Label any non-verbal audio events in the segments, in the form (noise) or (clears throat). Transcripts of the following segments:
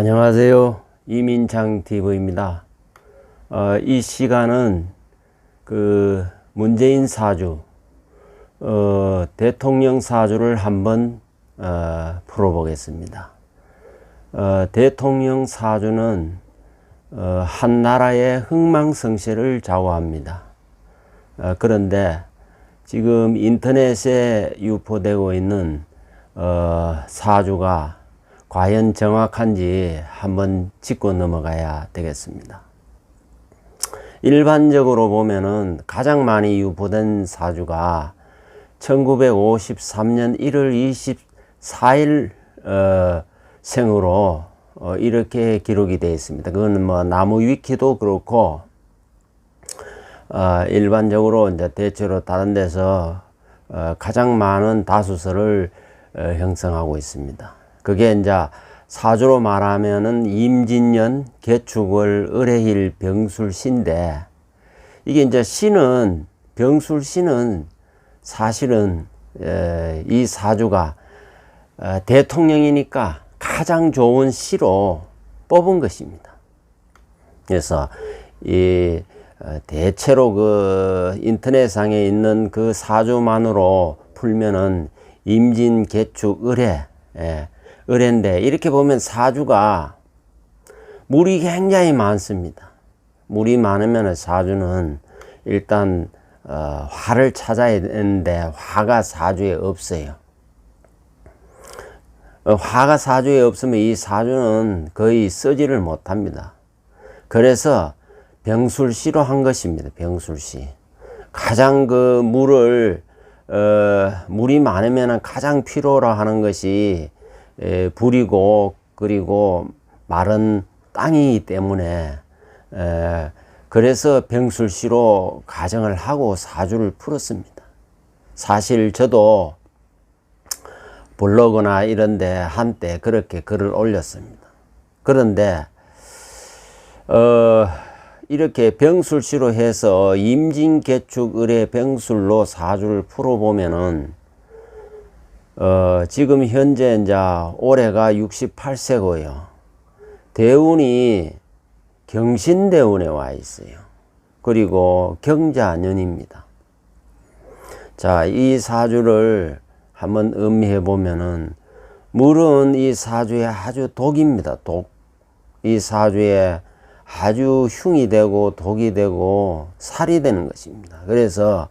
안녕하세요. 이민창 TV입니다. 어, 이 시간은 그 문재인 사주, 어, 대통령 사주를 한번 어, 풀어보겠습니다. 어, 대통령 사주는 어, 한 나라의 흥망성쇠를 좌우합니다. 어, 그런데 지금 인터넷에 유포되고 있는 어, 사주가 과연 정확한지 한번 짚고 넘어가야 되겠습니다. 일반적으로 보면은 가장 많이 유포된 사주가 1953년 1월 24일 어, 생으로 어, 이렇게 기록이 되어 있습니다. 그거는 뭐 나무 위키도 그렇고 어, 일반적으로 이제 대체로 다른 데서 어, 가장 많은 다수설을 어, 형성하고 있습니다. 그게 이제 사주로 말하면은 임진년 개축월 을해일 병술신데 이게 이제 신은 병술신은 사실은 에, 이 사주가 어, 대통령이니까 가장 좋은 시로 뽑은 것입니다. 그래서 이 어, 대체로 그 인터넷상에 있는 그 사주만으로 풀면은 임진 개축 을해 예, 을해인데 이렇게 보면 사주가 물이 굉장히 많습니다. 물이 많으면 사주는 일단 어, 화를 찾아야 되는데 화가 사주에 없어요. 어, 화가 사주에 없으면 이 사주는 거의 쓰지를 못합니다. 그래서 병술시로 한 것입니다. 병술시. 가장 그 물을 어, 물이 많으면 가장 필요로 하는 것이 에, 불이고 그리고 마른 땅이기 때문에 에, 그래서 병술시로 가정을 하고 사주를 풀었습니다. 사실 저도 블로그나 이런데 한때 그렇게 글을 올렸습니다. 그런데 어, 이렇게 병술시로 해서 임진개축 을의 병술로 사주를 풀어보면은 어, 지금 현재 이제 올해가 68세고요. 대운이 경신대운에 와 있어요. 그리고 경자년입니다. 자, 이 사주를 한번 음미해 보면은 물은 이 사주에 아주 독입니다. 독. 이 사주에 아주 흉이 되고 독이 되고 살이 되는 것입니다. 그래서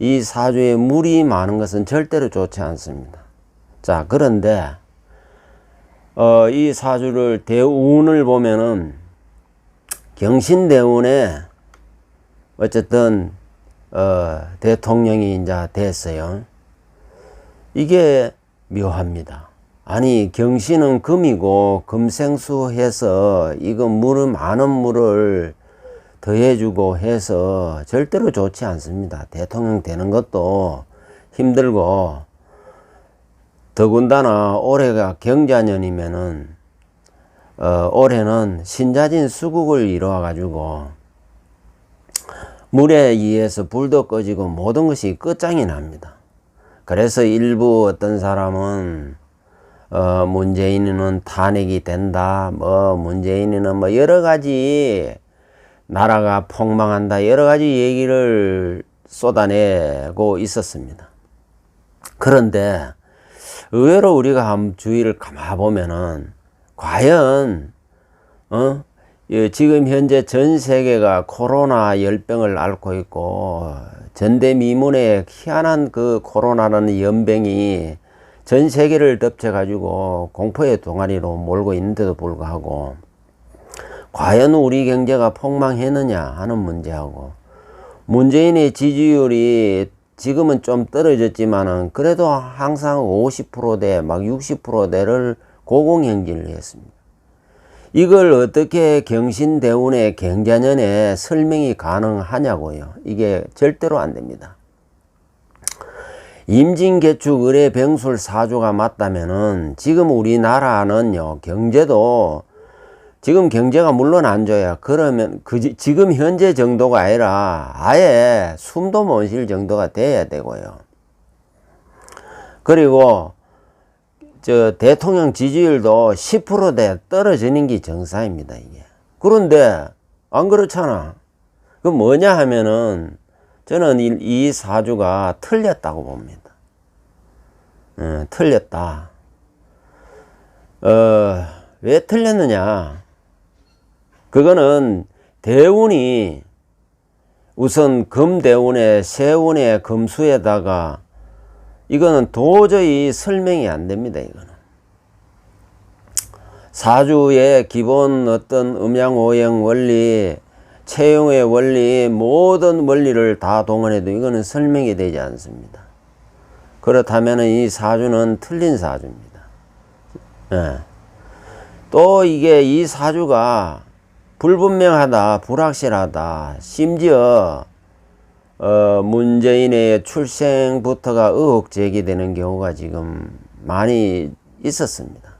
이 사주에 물이 많은 것은 절대로 좋지 않습니다. 자, 그런데 어, 이 사주를 대운을 보면은 경신대운에 어쨌든 어, 대통령이 이제 됐어요. 이게 묘합니다. 아니 경신은 금이고 금생수 해서 이거 물을 많은 물을 더해주고 해서 절대로 좋지 않습니다. 대통령 되는 것도 힘들고 더군다나 올해가 경자년이면은 어, 올해는 신자진 수국을 이루어 가지고 물에 의해서 불도 꺼지고 모든 것이 끝장이 납니다. 그래서 일부 어떤 사람은 어, 문재인은 탄핵이 된다. 뭐 문재인은 뭐 여러 가지 나라가 폭망한다. 여러 가지 얘기를 쏟아내고 있었습니다. 그런데 의외로 우리가 한번 주의를 감아 보면은 과연 어? 예, 지금 현재 전 세계가 코로나 열병을 앓고 있고 전대미문의 희한한 그 코로나라는 연병이 전 세계를 덮쳐 가지고 공포의 동아리로 몰고 있는데도 불구하고 과연 우리 경제가 폭망했느냐 하는 문제하고 문재인의 지지율이 지금은 좀 떨어졌지만은 그래도 항상 50%대 막 60%대를 고공행진을 했습니다. 이걸 어떻게 경신대운의 경자년에 설명이 가능하냐고요. 이게 절대로 안 됩니다. 임진개축 을의 병술 사주가 맞다면은 지금 우리나라는요 경제도 지금 경제가 물론 안 좋아요. 그러면 그 지금 현재 정도가 아니라 아예 숨도 못 쉴 정도가 돼야 되고요. 그리고 저 대통령 지지율도 10%대 떨어지는 게 정상입니다, 이게. 그런데 안 그렇잖아. 그 뭐냐 하면은 저는 이, 이 사주가 틀렸다고 봅니다. 어, 틀렸다. 어, 왜 틀렸느냐? 그거는 대운이 우선 금대운에 세운에 금수에다가 이거는 도저히 설명이 안 됩니다. 이거는 사주의 기본 어떤 음양오행 원리, 채용의 원리, 모든 원리를 다 동원해도 이거는 설명이 되지 않습니다. 그렇다면 이 사주는 틀린 사주입니다. 예. 또 이게 이 사주가 불분명하다, 불확실하다, 심지어 어, 문재인의 출생부터가 의혹 제기되는 경우가 지금 많이 있었습니다.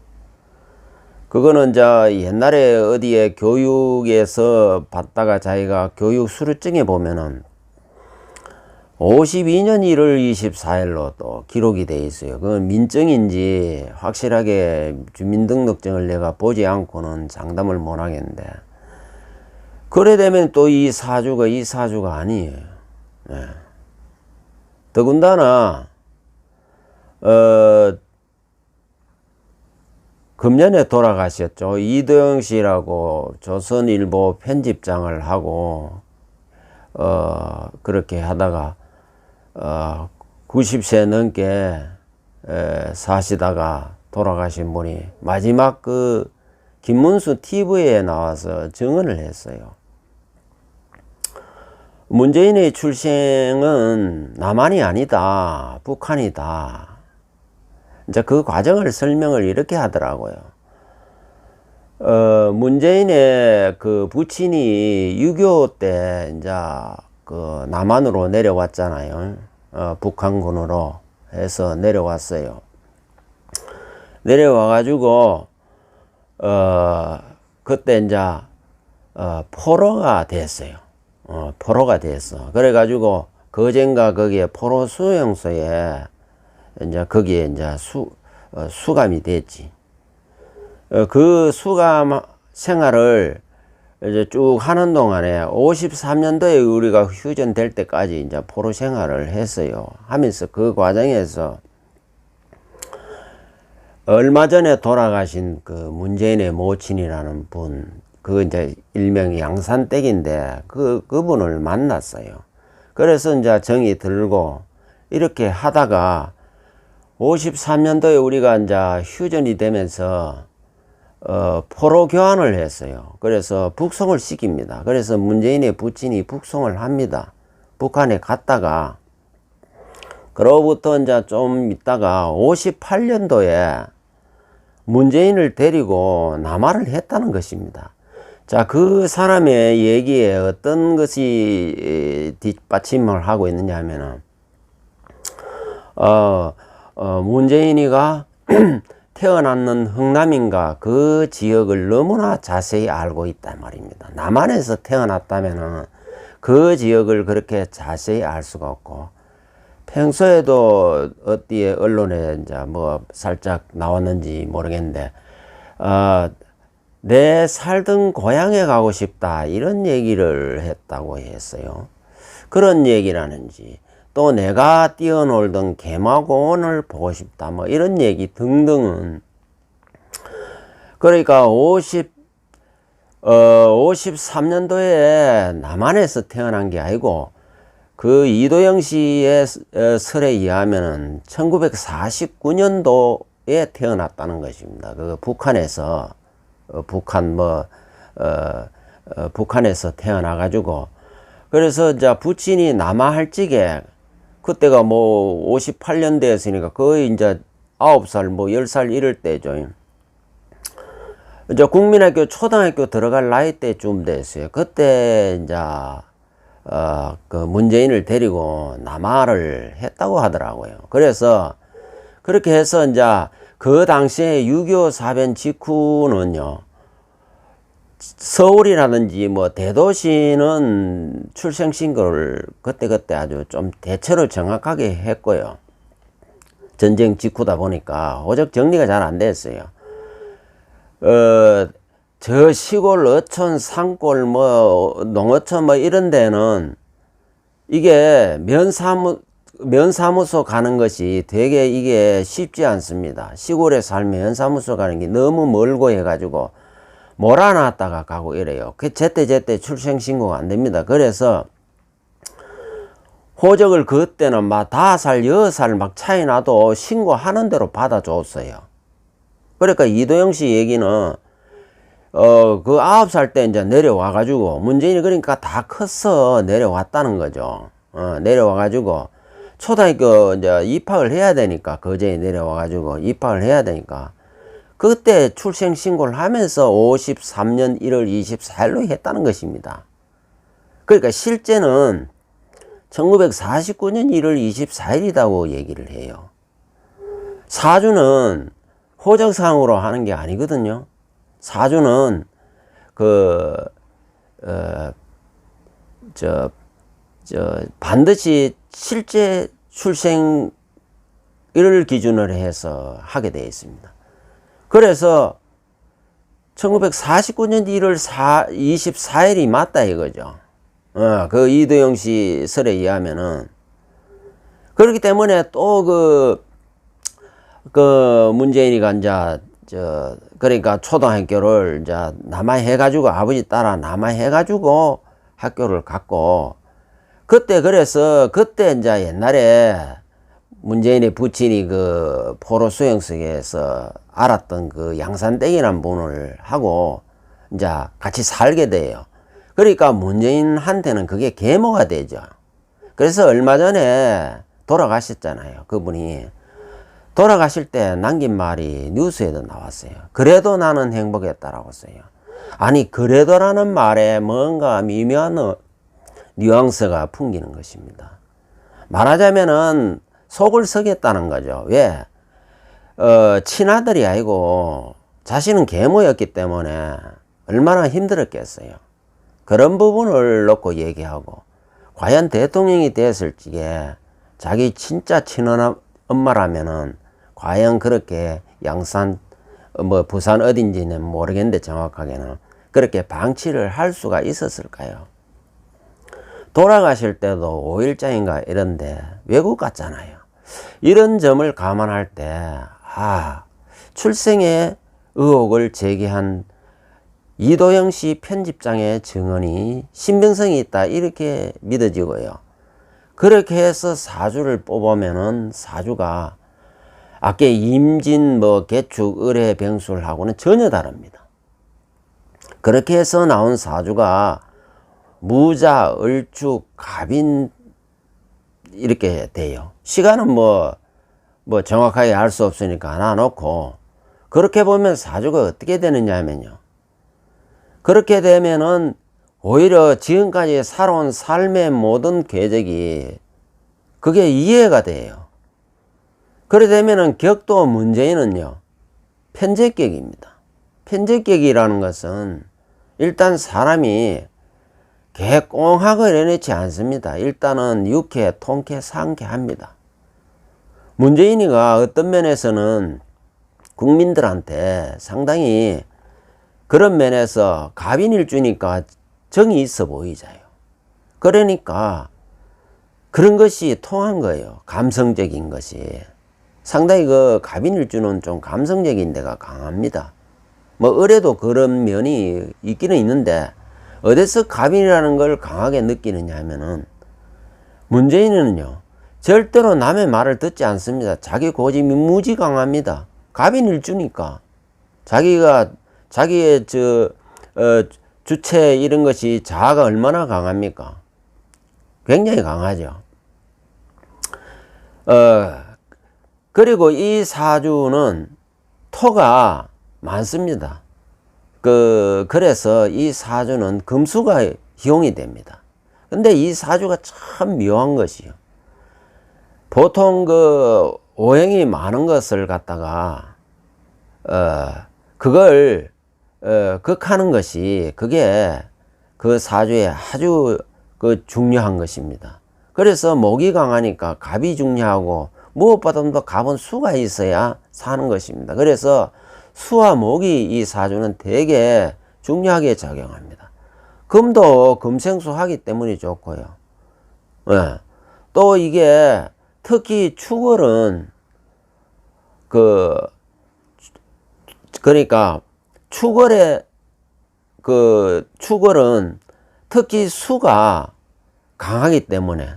그거는 자 옛날에 어디에 교육에서 받다가 자기가 교육 수료증에 보면은 52년 1월 24일로 또 기록이 돼 있어요. 그건 민증인지 확실하게 주민등록증을 내가 보지 않고는 장담을 못 하겠는데 그래 되면 또 이 사주가 이 사주가 아니에요. 예. 더군다나 어 금년에 돌아가셨죠. 이도영 씨라고 조선일보 편집장을 하고 어 그렇게 하다가 어 90세 넘게 에, 사시다가 돌아가신 분이 마지막 그 김문수 TV에 나와서 증언을 했어요. 문재인의 출생은 남한이 아니다. 북한이다. 이제 그 과정을 설명을 이렇게 하더라고요. 어, 문재인의 그 부친이 6.25 때 이제 그 남한으로 내려왔잖아요. 어, 북한군으로 해서 내려왔어요. 내려와가지고, 어, 그때 이제, 어, 포로가 됐어요. 어, 포로가 됐어. 그래가지고, 거젠가 거기에 포로 수용소에, 이제 거기에 이제 수, 어, 수감이 됐지. 어, 그 수감 생활을 이제 쭉 하는 동안에 53년도에 우리가 휴전될 때까지 이제 포로 생활을 했어요. 하면서 그 과정에서 얼마 전에 돌아가신 그 문재인의 모친이라는 분, 그 이제 일명 양산댁인데 그, 그분을 만났어요. 그래서 이제 정이 들고 이렇게 하다가 53년도에 우리가 이제 휴전이 되면서 어, 포로 교환을 했어요. 그래서 북송을 시킵니다. 그래서 문재인의 부친이 북송을 합니다. 북한에 갔다가 그로부터 이제 좀 있다가 58년도에 문재인을 데리고 남하를 했다는 것입니다. 자, 그 사람의 얘기에 어떤 것이 뒷받침을 하고 있느냐 하면은, 어, 어, 문재인이가 (clears throat) 태어났는 흥남인가 그 지역을 너무나 자세히 알고 있단 말입니다. 남한에서 태어났다면 그 지역을 그렇게 자세히 알 수가 없고 평소에도 어디에 언론에 이제 뭐 살짝 나왔는지 모르겠는데 어, 내 살던 고향에 가고 싶다 이런 얘기를 했다고 했어요. 그런 얘기라는지 또 내가 뛰어놀던 개마공원을 보고 싶다 뭐 이런 얘기 등등은 그러니까 50 어, 53년도에 남한에서 태어난 게 아니고 그 이도영 씨의 어, 설에 의하면은 1949년도에 태어났다는 것입니다. 그 북한에서 어, 북한 뭐 어, 어, 북한에서 태어나 가지고 그래서 이제 부친이 남아할직에 그때가 뭐 58년대였으니까 거의 이제 9살 뭐 10살 이럴 때죠. 이제 국민학교 초등학교 들어갈 나이 때쯤 됐어요. 그때 이제 어, 그 문재인을 데리고 남하를 했다고 하더라고요. 그래서 그렇게 해서 이제 그 당시에 6.25 사변 직후는요, 서울이라든지 뭐 대도시는 출생 신고를 그때그때 아주 좀 대체로 정확하게 했고요. 전쟁 직후다 보니까 호적 정리가 잘 안 됐어요. 어, 저 시골 어촌, 산골, 뭐, 농어촌 뭐 이런 데는 이게 면사무, 면사무소 가는 것이 되게 이게 쉽지 않습니다. 시골에 살면 면사무소 가는 게 너무 멀고 해가지고 몰아놨다가 가고 이래요. 그 제때 제때 출생 신고가 안 됩니다. 그래서 호적을 그때는 막 다섯 살, 여섯 살막 차이 나도 신고하는 대로 받아줬어요. 그러니까 이도영 씨 얘기는 어, 그 아홉 살 때 이제 내려와가지고 문재인이 그러니까 다 컸어 내려왔다는 거죠. 어, 내려와가지고 초등학교 이제 입학을 해야 되니까 거제에 내려와 가지고 입학을 해야 되니까 그때 출생 신고를 하면서 53년 1월 24일로 했다는 것입니다. 그러니까 실제는 1949년 1월 24일이라고 얘기를 해요. 사주는 호적상으로 하는 게 아니거든요. 사주는 그, 어, 저, 저, 반드시 실제 출생을 기준으로 해서 하게 되어 있습니다. 그래서 1949년 1월 4, 24일이 맞다 이거죠. 어, 그 이도영 씨 설에 의하면은. 그렇기 때문에 또 그, 그 문재인이가 이제, 저, 그러니까 초등학교를 이제 남아 해가지고 아버지 따라 남아 해가지고 학교를 갔고, 그때 그래서 그때 이제 옛날에 문재인의 부친이 그 포로 수용소에서 알았던 그 양산땡이라는 분을 하고 이제 같이 살게 돼요. 그러니까 문재인한테는 그게 계모가 되죠. 그래서 얼마 전에 돌아가셨잖아요. 그분이. 돌아가실 때 남긴 말이 뉴스에도 나왔어요. 그래도 나는 행복했다라고 써요. 아니, 그래도라는 말에 뭔가 미묘한 어, 뉘앙스가 풍기는 것입니다. 말하자면은 속을 썩였다는 거죠. 왜? 어, 친아들이 아니고 자신은 계모였기 때문에 얼마나 힘들었겠어요. 그런 부분을 놓고 얘기하고 과연 대통령이 됐을 적에 자기 진짜 친엄 엄마라면은 과연 그렇게 양산 뭐 부산 어딘지는 모르겠는데 정확하게는 그렇게 방치를 할 수가 있었을까요? 돌아가실 때도 5일장인가 이런데 외국 갔잖아요. 이런 점을 감안할 때, 아, 출생의 의혹을 제기한 이도영 씨 편집장의 증언이 신빙성이 있다. 이렇게 믿어지고요. 그렇게 해서 사주를 뽑으면은 사주가 아까 임진, 뭐, 개축, 을의 병술하고는 전혀 다릅니다. 그렇게 해서 나온 사주가 무자, 을축, 갑인 이렇게 돼요. 시간은 뭐, 뭐 정확하게 알 수 없으니까 하나 놓고 그렇게 보면 사주가 어떻게 되느냐 하면요. 그렇게 되면은 오히려 지금까지 살아온 삶의 모든 궤적이 그게 이해가 돼요. 그래 되면은 격도 문제는요. 편제격입니다. 편제격이라는 것은 일단 사람이 개꽁하고 이래놓지 않습니다. 일단은 육회, 통쾌, 상쾌합니다. 문재인이가 어떤 면에서는 국민들한테 상당히 그런 면에서 갑인일 주니까 정이 있어 보이자요. 그러니까 그런 것이 통한 거예요. 감성적인 것이. 상당히 그 갑인일 주는 좀 감성적인 데가 강합니다. 뭐 을에도 그런 면이 있기는 있는데 어디서 갑인이라는 걸 강하게 느끼느냐 하면은 문재인은요 절대로 남의 말을 듣지 않습니다. 자기 고집이 무지 강합니다. 갑인일 주니까 자기가 자기의 저 어, 주체 이런 것이 자아가 얼마나 강합니까? 굉장히 강하죠. 어, 그리고 이 사주는 토가 많습니다. 그, 그래서 이 사주는 금수가 희용이 됩니다. 근데 이 사주가 참 묘한 것이요. 보통 그 오행이 많은 것을 갖다가, 어, 그걸, 어, 극하는 것이 그게 그 사주에 아주 그 중요한 것입니다. 그래서 목이 강하니까 갑이 중요하고 무엇보다도 갑은 수가 있어야 사는 것입니다. 그래서 수와 목이 이 사주는 되게 중요하게 작용합니다. 금도 금생수 하기 때문에 좋고요. 예. 또 이게 특히 축월은 그 그러니까 축월의 그 축월은 특히 수가 강하기 때문에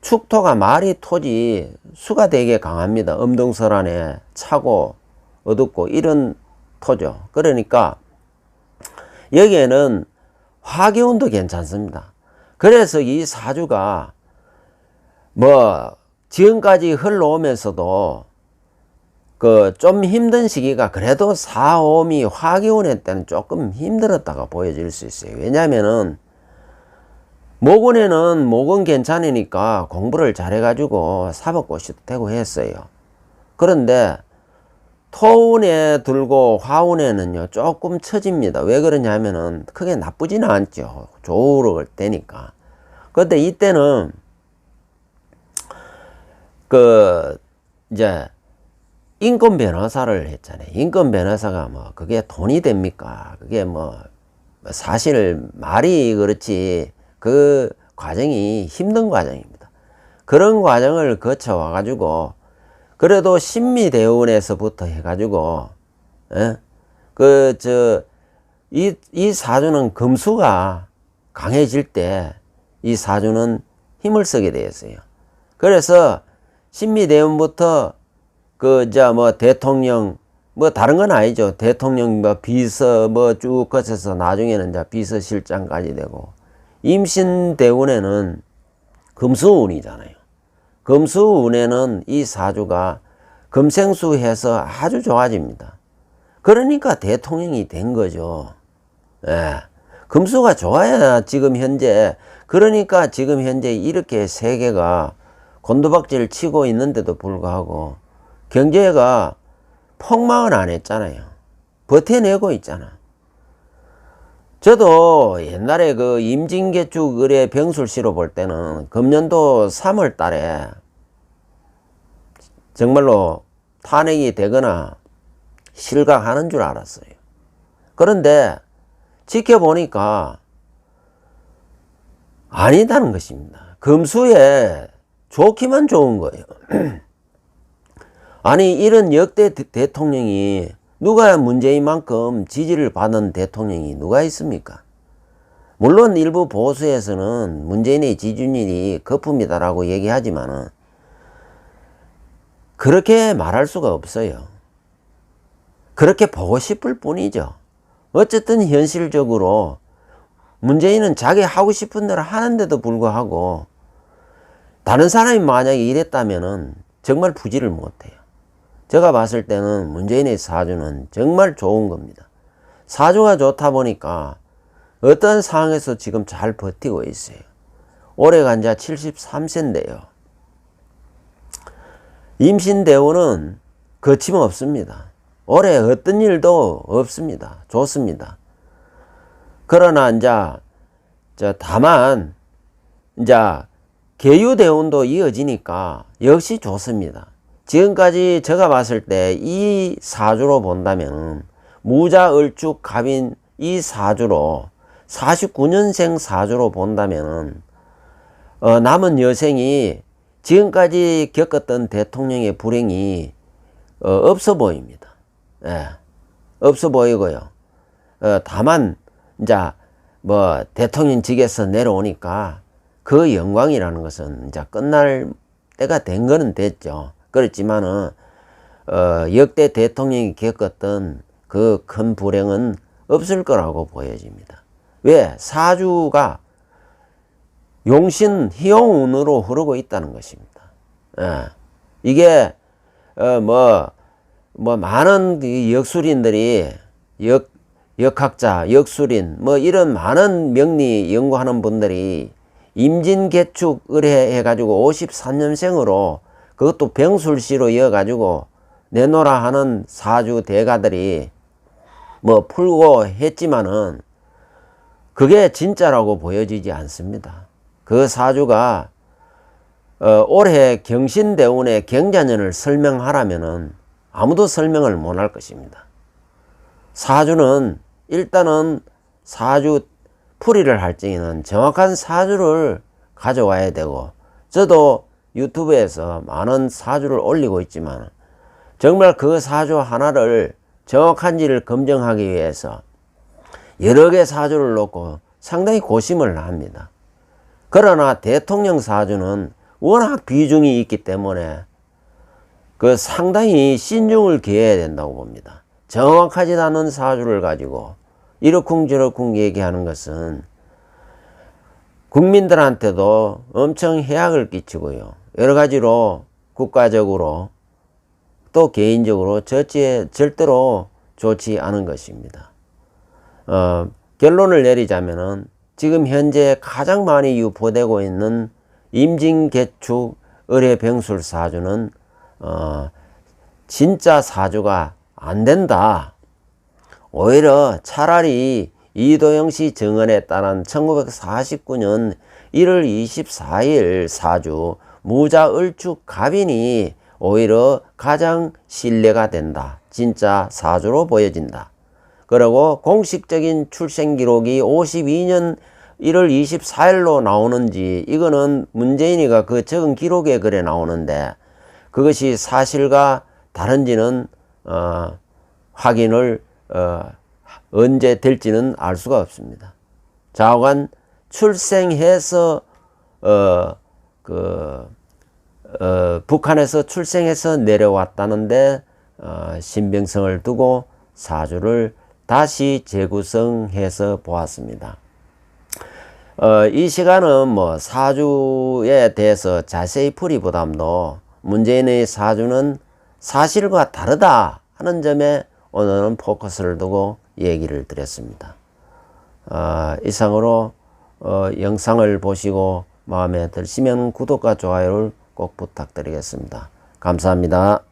축토가 말이 토지 수가 되게 강합니다. 엄동설 안에 차고 어둡고 이런 토죠. 그러니까 여기에는 화기운도 괜찮습니다. 그래서 이 사주가 뭐 지금까지 흘러오면서도 그 좀 힘든 시기가 그래도 사오미 화기운의 때는 조금 힘들었다가 보여질 수 있어요. 왜냐면은 목운에는 목은 괜찮으니까 공부를 잘해가지고 사법고시도 되고 했어요. 그런데 토운에 들고 화운에는요 조금 처집니다. 왜 그러냐면은 크게 나쁘지는 않죠. 조우를 때니까. 그런데 이때는 그 이제 인권 변호사를 했잖아요. 인권 변호사가 뭐 그게 돈이 됩니까? 그게 뭐 사실 말이 그렇지 그 과정이 힘든 과정입니다. 그런 과정을 거쳐 와 가지고 그래도 신미대원에서부터 해가지고 예? 그저 이 이 사주는 금수가 강해질 때 이 사주는 힘을 쓰게 되었어요. 그래서 신미대원부터 그저 뭐 대통령 뭐 다른 건 아니죠. 대통령 뭐 비서 뭐 쭉 거쳐서 나중에는 이제 비서실장까지 되고 임신 대운에는 금수운이잖아요. 금수운에는 이 사주가 금생수해서 아주 좋아집니다. 그러니까 대통령이 된 거죠. 예. 금수가 좋아야 지금 현재 그러니까 지금 현재 이렇게 세계가 곤두박질 치고 있는데도 불구하고 경제가 폭망을 안 했잖아요. 버텨내고 있잖아. 저도 옛날에 그 임진개축 을의 병술시로 볼 때는 금년도 3월 달에 정말로 탄핵이 되거나 실각하는 줄 알았어요. 그런데 지켜보니까 아니다는 것입니다. 금수에 좋기만 좋은 거예요. (clears throat) 아니 이런 역대 대통령이 누가 문재인만큼 지지를 받은 대통령이 누가 있습니까? 물론 일부 보수에서는 문재인의 지지율이 거품이다라고 얘기하지만은 그렇게 말할 수가 없어요. 그렇게 보고 싶을 뿐이죠. 어쨌든 현실적으로 문재인은 자기 하고 싶은 대로 하는데도 불구하고 다른 사람이 만약에 이랬다면은 정말 부지를 못해요. 제가 봤을 때는 문재인의 사주는 정말 좋은 겁니다. 사주가 좋다 보니까 어떤 상황에서 지금 잘 버티고 있어요. 올해 간자 73세인데요. 임신대우는 거침없습니다. 올해 어떤 일도 없습니다. 좋습니다. 그러나 이제 저 다만 이제 계유대운도 이어지니까 역시 좋습니다. 지금까지 제가 봤을 때 이 사주로 본다면 무자 을축 갑인 이 사주로 49년생 사주로 본다면 어, 남은 여생이 지금까지 겪었던 대통령의 불행이 어, 없어 보입니다. 예, 없어 보이고요. 어, 다만 이제 뭐 대통령직에서 내려오니까 그 영광이라는 것은 이제 끝날 때가 된 거는 됐죠. 그렇지만은 어, 역대 대통령이 겪었던 그 큰 불행은 없을 거라고 보여집니다. 왜? 사주가 용신 희용운으로 흐르고 있다는 것입니다. 예. 이게 어, 뭐, 뭐 많은 역술인들이 역 역학자, 역술인 뭐 이런 많은 명리 연구하는 분들이 임진개축 을해 해가지고 53년생으로 그것도 병술시로 이어 가지고 내노라 하는 사주 대가들이 뭐 풀고 했지만은 그게 진짜라고 보여지지 않습니다. 그 사주가 어, 올해 경신대운의 경자년을 설명하라면은 아무도 설명을 못할 것입니다. 사주는 일단은 사주 풀이를 할 적에는 정확한 사주를 가져와야 되고 저도 유튜브에서 많은 사주를 올리고 있지만 정말 그 사주 하나를 정확한지를 검증하기 위해서 여러 개 사주를 놓고 상당히 고심을 합니다. 그러나 대통령 사주는 워낙 비중이 있기 때문에 그 상당히 신중을 기해야 된다고 봅니다. 정확하지 않은 사주를 가지고 이러쿵저러쿵 얘기하는 것은 국민들한테도 엄청 해악을 끼치고요. 여러 가지로 국가적으로 또 개인적으로 절제, 절대로 좋지 않은 것입니다. 어, 결론을 내리자면은 지금 현재 가장 많이 유포되고 있는 임진개축 을해병술 사주는 어, 진짜 사주가 안 된다. 오히려 차라리 이도영 씨 증언에 따른 1949년 1월 24일 사주 무자을축 갑인이 오히려 가장 신뢰가 된다. 진짜 사주로 보여진다. 그리고 공식적인 출생 기록이 52년 1월 24일로 나오는지 이거는 문재인이가 그 적은 기록에 그래 나오는데 그것이 사실과 다른지는 어, 확인을 어, 언제 될지는 알 수가 없습니다. 좌우간 출생해서 어, 그 어, 북한에서 출생해서 내려왔다는데 어, 신병성을 두고 사주를 다시 재구성해서 보았습니다. 어, 이 시간은 뭐 사주에 대해서 자세히 풀이보담도 문재인의 사주는 사실과 다르다 하는 점에 오늘은 포커스를 두고 얘기를 드렸습니다. 어, 이상으로 어, 영상을 보시고 마음에 드시면 구독과 좋아요를 꼭 부탁드리겠습니다. 감사합니다.